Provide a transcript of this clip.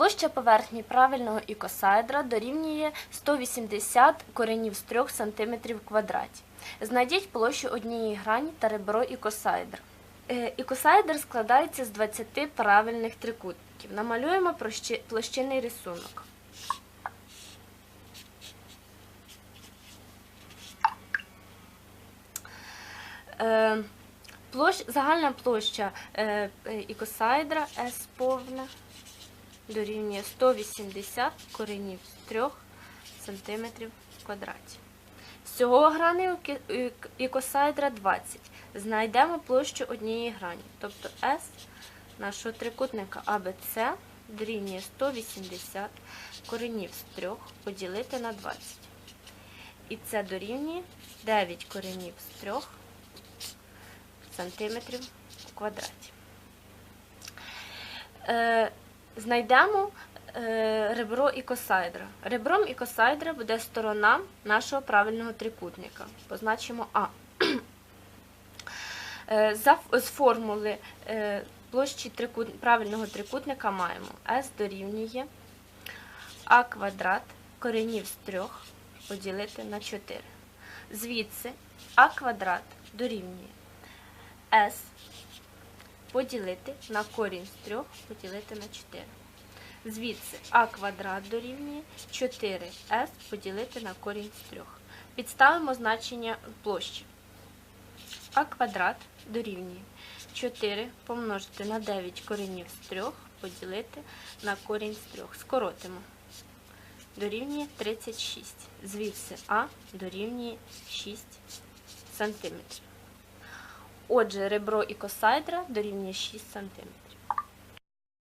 Площа поверхні правильного ікосаедра дорівнює 180 коренів з 3 см квадраті. Знайдіть площу однієї грані та ребро ікосаедра. Е, Ікосаедр складається з 20 правильних трикутників. Намалюємо площинний рисунок. Е, Площ, загальна площа е, ікосаедра S повна дорівнює 180 коренів з 3 см квадраті. Всього у кі- 20. Знайдемо площу однієї грані. Тобто S нашого трикутника ABC дорівнює 180 коренів з 3 поділити на 20. І це дорівнює 9 коренів з 3 сантиметрів у квадраті. Знайдемо е, ребро ікосаедра. Ребром ікосаедра буде сторона нашого правильного трикутника. Позначимо А. Е, з формули е, площі правильного трикутника маємо S дорівнює А квадрат коренів з 3 поділити на 4. Звідси А квадрат дорівнює S поділити на корінь з 3 поділити на 4. Звідси а квадрат дорівнює 4s поділити на корінь з 3. Підставимо значення площі. а квадрат дорівнює 4 помножити на 9 коренів з 3 поділити на корінь з 3. Скоротимо. Дорівнює 36. Звідси а дорівнює 6 сантиметрів. Отже, ребро ікосаедра дорівнює 6 см.